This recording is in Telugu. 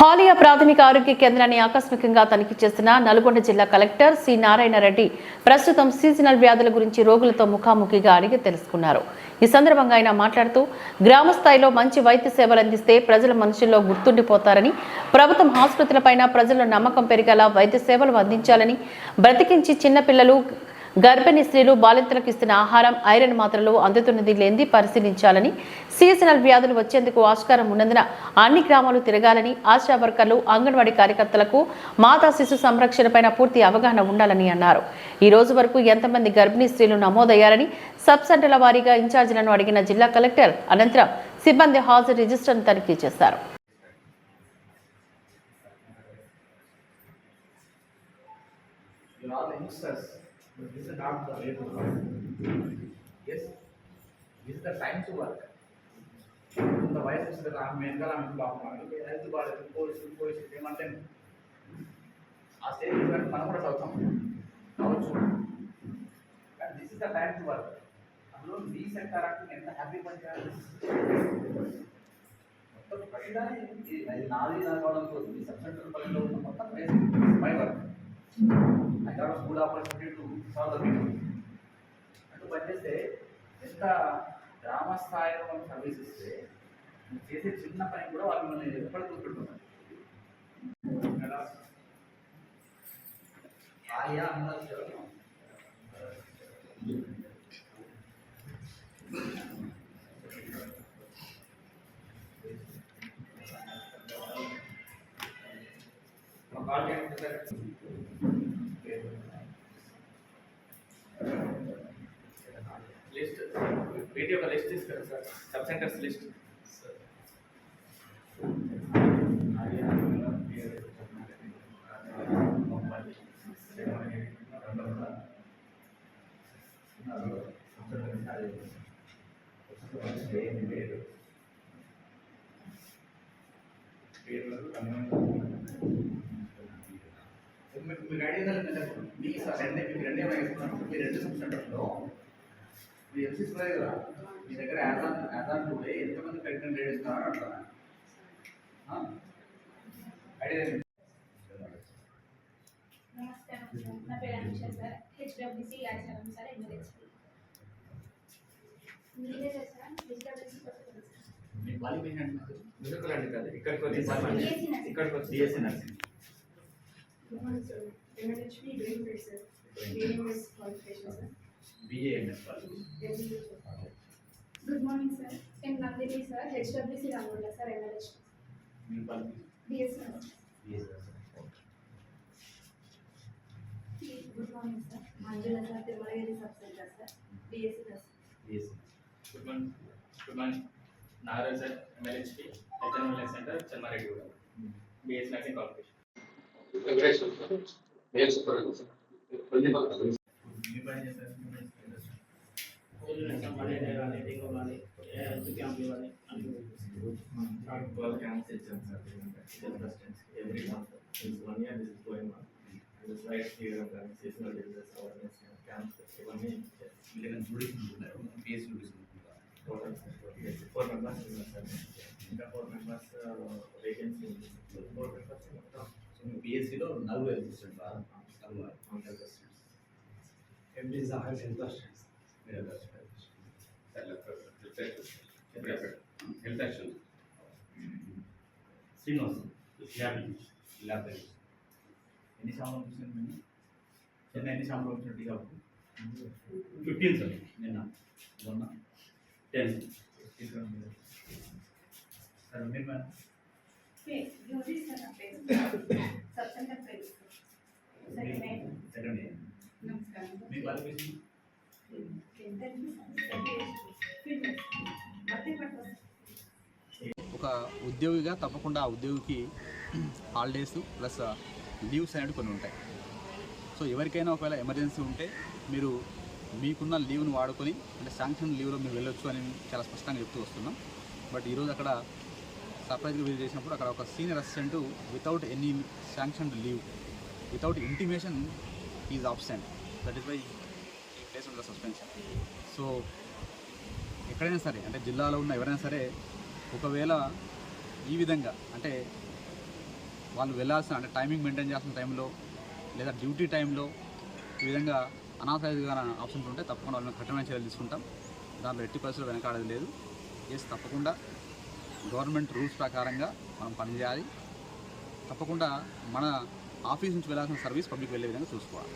హాలియా ప్రాథమిక ఆరోగ్య కేంద్రాన్ని ఆకస్మికంగా తనిఖీ చేసిన నల్గొండ జిల్లా కలెక్టర్ సి నారాయణ రెడ్డి ప్రస్తుతం సీజనల్ వ్యాధుల గురించి రోగులతో ముఖాముఖిగా అడిగి తెలుసుకున్నారు. ఈ సందర్భంగా ఆయన మాట్లాడుతూ గ్రామ స్థాయిలో మంచి వైద్య సేవలు అందిస్తే ప్రజల మనుషుల్లో గుర్తుండిపోతారని ప్రభుత్వం ఆసుపత్రులపైన ప్రజల నమ్మకం పెరిగేలా వైద్య సేవలు అందించాలని బ్రతికించి చిన్నపిల్లలు గర్భిణీ స్త్రీలు బాలింతలకు ఇస్తున్న ఆహారం ఐరన్ మాత్రలు అందుతున్నది లేని పరిశీలించాలని సీజనల్ వ్యాధులు వచ్చేందుకు ఆస్కారం ఉన్నందున అన్ని గ్రామాలు తిరగాలని ఆశా వర్కర్లు అంగన్వాడీ కార్యకర్తలకు మాతా శిశు సంరక్షణపై పూర్తి అవగాహన ఉండాలని అన్నారు. ఈ రోజు వరకు ఎంతమంది గర్భిణీ స్త్రీలు నమోదయ్యారని సబ్ సెంటర్ల వారీగా ఇన్ఛార్జీలను అడిగిన జిల్లా కలెక్టర్ అనంతరం సిబ్బంది హాజరు రిజిస్టర్ను తనిఖీ చేశారు. You are youngsters, this is not the way to work. Yes, this is the time to work. ఇంత వయసు వస్తుంది ఆమె వెనకాల ఆమె బాగున్నాడు హెల్త్ బాగాలేదు పోలీసులు పోలీసులు ఏమంటే ఆ స్టేజ్ వరకు మనం కూడా చదువుతాం కావచ్చు కానీ this is the time to work అందులో మీ సెక్టర్ అంటే ఎంత హ్యాపీ పని చేయాలి మొత్తం ప్రతిదాని ఇది అది నాది నాది కావడంతో మీ సబ్ సెంటర్ పనిలో ఉన్న మొత్తం my work I got a good అటు పనిచేస్తే ఎంత గ్రామ స్థాయిలో మనం సర్వీస్ ఇస్తే చేసే చిన్న పని కూడా వాళ్ళు మనం ఎప్పటి గుర్తుంటున్నారు ఆయా అందరూ కాల్ వీటి యొక్క లిస్ట్ ఇస్తారు సార్ సబ్ సెంటర్స్ లిస్ట్ మీకు మీకు ఐడియా కలిగిందంటే మీ సార్ రెండే మీకు రెండే వేస్తున్నాను మీ రెండు సబ్ సెంటర్లో మీ దగ్గర యాజాన్ యాజాన్ టుడే ఎంతమంది ప్రెగ్నెంట్ లేడీస్ ఐడియా. నమస్కారం సార్ నా పేరు అనుష సార్. హెచ్డబ్ల్యూసి ఆచారం సార్ ఎమ్మెల్యేస్పీ మీరే సార్ హెచ్డబ్ల్యూసి మీ క్వాలిఫికేషన్ కాదు ఇక్కడికి వచ్చి. ఇక్కడికి nursing BAMS college. Good morning, sir. I'm Nandini, sir. HWC Rangola, sir. MLH. New college? BSN. BSN. Good morning, sir. Manjula, sir. Tirumalagiri sub-center, sir. BSN. BSN. Good morning. Good morning. Nahar, sir. MLH के HMLS center, Chanmareddy BSN Nursing Corporation. Congratulations, sir. Yes, sir. 12 camp sessions are taken every month. Since one year, this is going on. And the slides here and then seasonal diseases awareness camps. One year. Eleven students. PhD students. Four members. Four members. Vacancy. Four members. So PhD లో నలభై ఐదు పర్సెంట్ నలభై hundred percent MBS hundred percent health assistants MPs are health assistants మీరు health action Srinivas happy lab ఎన్ని సంవత్సరాలు చూసాను నేను నిన్న ఎన్ని సంవత్సరాలు వచ్చిన టీ షాప్ ఫిఫ్టీన్ సార్ నిన్న మొన్న టెన్ తీసుకురండి సరే మీరు మేడం జ్యోతి సార్ ఉద్యోగిగా తప్పకుండా ఆ ఉద్యోగికి హాలిడేస్ ప్లస్ లీవ్స్ అనేవి కొన్ని ఉంటాయి. సో ఎవరికైనా ఒకవేళ ఎమర్జెన్సీ ఉంటే మీరు మీకున్న లీవ్ను వాడుకొని అంటే శాంక్షన్ లీవ్లో మీరు వెళ్ళొచ్చు అని చాలా స్పష్టంగా చెప్తూ వస్తున్నాం. బట్ ఈరోజు అక్కడ సర్ప్రైజ్గా విజిట్ చేసినప్పుడు అక్కడ ఒక senior assistant without any sanction leave without intimation is absent that is why ఈ ప్లేస్ ఉంటుంది సస్పెన్షన్ సో ఎక్కడైనా సరే అంటే జిల్లాలో ఉన్న ఎవరైనా సరే ఒకవేళ ఈ విధంగా అంటే వాళ్ళు వెళ్ళాల్సిన అంటే టైమింగ్ మెయింటైన్ చేస్తున్న టైంలో లేదా డ్యూటీ టైంలో ఈ విధంగా అనాథరైజ్గా ఆప్షన్స్ ఉంటే తప్పకుండా వాళ్ళని కఠినమైన చర్యలు తీసుకుంటాం. దాంట్లో ఎట్టి పరిస్థితులు వెనకాడేది లేదు. ఎస్ తప్పకుండా గవర్నమెంట్ రూల్స్ ప్రకారంగా మనం పనిచేయాలి తప్పకుండా మన ఆఫీస్ నుంచి వెళ్ళాల్సిన సర్వీస్ పబ్లిక్ వెళ్ళే విధంగా చూసుకోవాలి.